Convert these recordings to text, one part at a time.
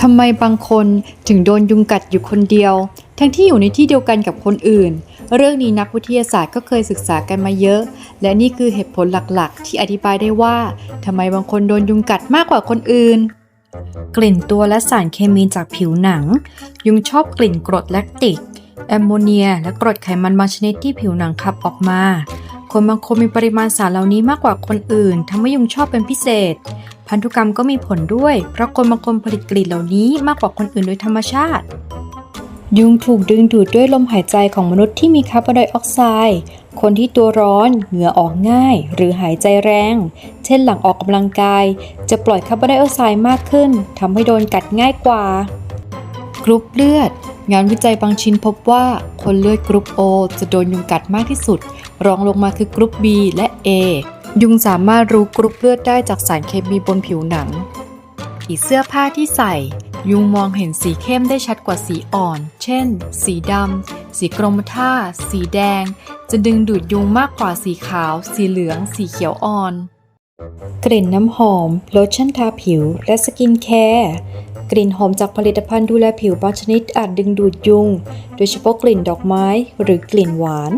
ทำไมบางคนถึงโดนยุงกัดอยู่คนเดียว ทั้งที่อยู่ในที่เดียวกันกับคนอื่น เรื่องนี้นักวิทยาศาสตร์ก็เคยศึกษากันมาเยอะ และนี่คือเหตุผลหลักๆ ที่อธิบายได้ว่าทำไมบางคนโดนยุงกัดมากกว่าคนอื่น กลิ่นตัวและสารเคมีจากผิวหนัง ยุงชอบกลิ่นกรดแลคติก แอมโมเนีย และกรดไขมันบางชนิดที่ผิวหนังขับออกมา คนบางคนมีปริมาณสารเหล่านี้มากกว่าคนอื่นทำให้ยุงชอบเป็นพิเศษ พันธุกรรมก็มีผลด้วย เพราะคนบางคนผลิตกลิ่นเหล่านี้มากกว่าคนอื่นโดยธรรมชาติ ยุงถูกดึงดูดด้วยลมหายใจของมนุษย์ที่มีคาร์บอนไดออกไซด์ คนที่ตัวร้อน เหงื่อออกง่าย หรือหายใจแรง เช่นหลังออกกำลังกาย จะปล่อยคาร์บอนไดออกไซด์มากขึ้นทำให้โดนกัดง่ายกว่ากรุ๊ปเลือด งานวิจัยบางชิ้นพบว่าคนเลือดกรุ๊ป O จะโดนยุงกัดมากที่สุด รองลงมาคือกรุ๊ป B และ A ยุงสามารถรู้กรุ๊ปเลือดได้จากสารเคมีบนผิวหนัง สีเสื้อผ้าที่ใส่ ยุงมองเห็นสีเข้มได้ชัดกว่าสีอ่อน เช่น สีดำ สีกรมท่า สีแดง จะดึงดูดยุงมากกว่าสีขาว สีเหลือง สีเขียวอ่อน กลิ่นน้ำหอม โลชั่นทาผิว และสกินแคร์กลิ่นหอมจากผลิตภัณฑ์ดูแลผิวบางชนิดอาจดึงดูดยุง โดยเฉพาะกลิ่นดอกไม้หรือกลิ่นหวาน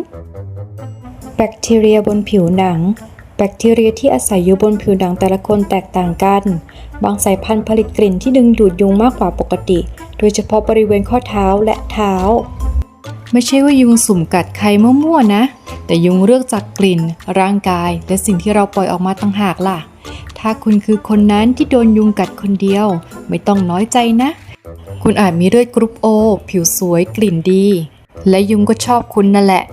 แบคทีเรียบนผิวหนัง แบคทีเรียที่อาศัยอยู่บนผิวหนังแต่ละคนแตกต่างกัน บางสายพันธุ์ผลิตกลิ่นที่ดึงดูดยุงมากกว่าปกติ โดยเฉพาะบริเวณข้อเท้าและเท้า ไม่ใช่ว่ายุงสุ่มกัดใครมั่วๆนะ แต่ยุงเลือกจากกลิ่น ร่างกาย และสิ่งที่เราปล่อยออกมาต่างหากล่ะ ถ้าคุณคือคนนั้นที่โดนยุงกัดคนเดียว ไม่ต้องน้อยใจนะ คุณอาจมีเลือดกรุ๊ปโอผิวสวยกลิ่นดี และยุงก็ชอบคุณนั่นแหละ